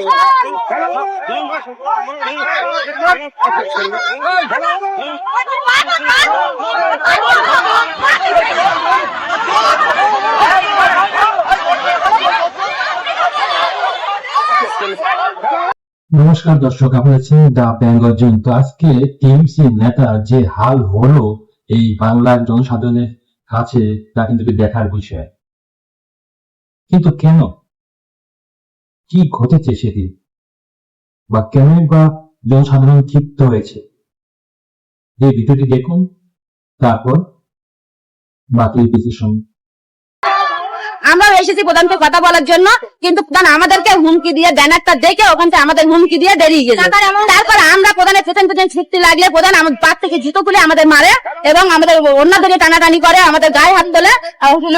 Oh, নমস্কার দর্শক, আপনারা দা বেঙ্গল জন। তো আজকে টিএমসি নেতা যে হাল হলো এই বাংলার জনসাধারণের কাছে, তা কিন্তু দেখার বিষয়। কিন্তু কেন? কি ঘটেছে সেদিন? বা কেন বা জনসাধারণ ক্ষিপ্ত হয়েছে? এই ভিডিওটি দেখুন তারপর বাকি ডিসিশন আমরা এসেছি প্রধানকে কথা বলার জন্য কিন্তু প্রধান আমাদেরকে হুমকি দিয়ে ব্যানারটা দেখে ওখান থেকে আমাদের হুমকি দিয়ে বেরিয়ে গেছে। তারপর আমরা প্রধানের পেছন পেছন ছিটতে লাগলে প্রধান আমাদের পাক থেকে জুতো খুলে আমাদের মারে এবং আমাদের অন্যদিকে টানাটানি করে আমাদের গায়ে হাত তোলে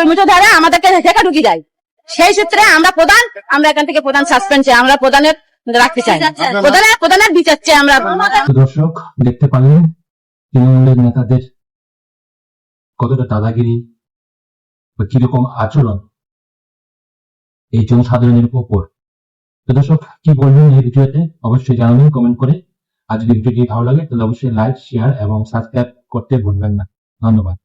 মুঠো ধরে আমাদেরকে শেখা ঢুকি যায় সেই সূত্রে আমরা প্রধান আমরা এখান থেকে প্রধান সাসপেন্ড আমরা প্রধানের রাখতে চাই প্রধানের প্রধানের বিচার চাই আমরা। দর্শক দেখতে পারলেন তৃণমূলের নেতাদের কতটা দাদাগিরি বা কীরকম আচরণ এই জনসাধারণের উপর তো দর্শক কি বলবেন এই ভিডিওতে? অবশ্যই জানাবেন কমেন্ট করে। আর যদি ভিডিওটি ভালো লাগে তাহলে অবশ্যই লাইক শেয়ার এবং সাবস্ক্রাইব করতে ভুলবেন না। ধন্যবাদ।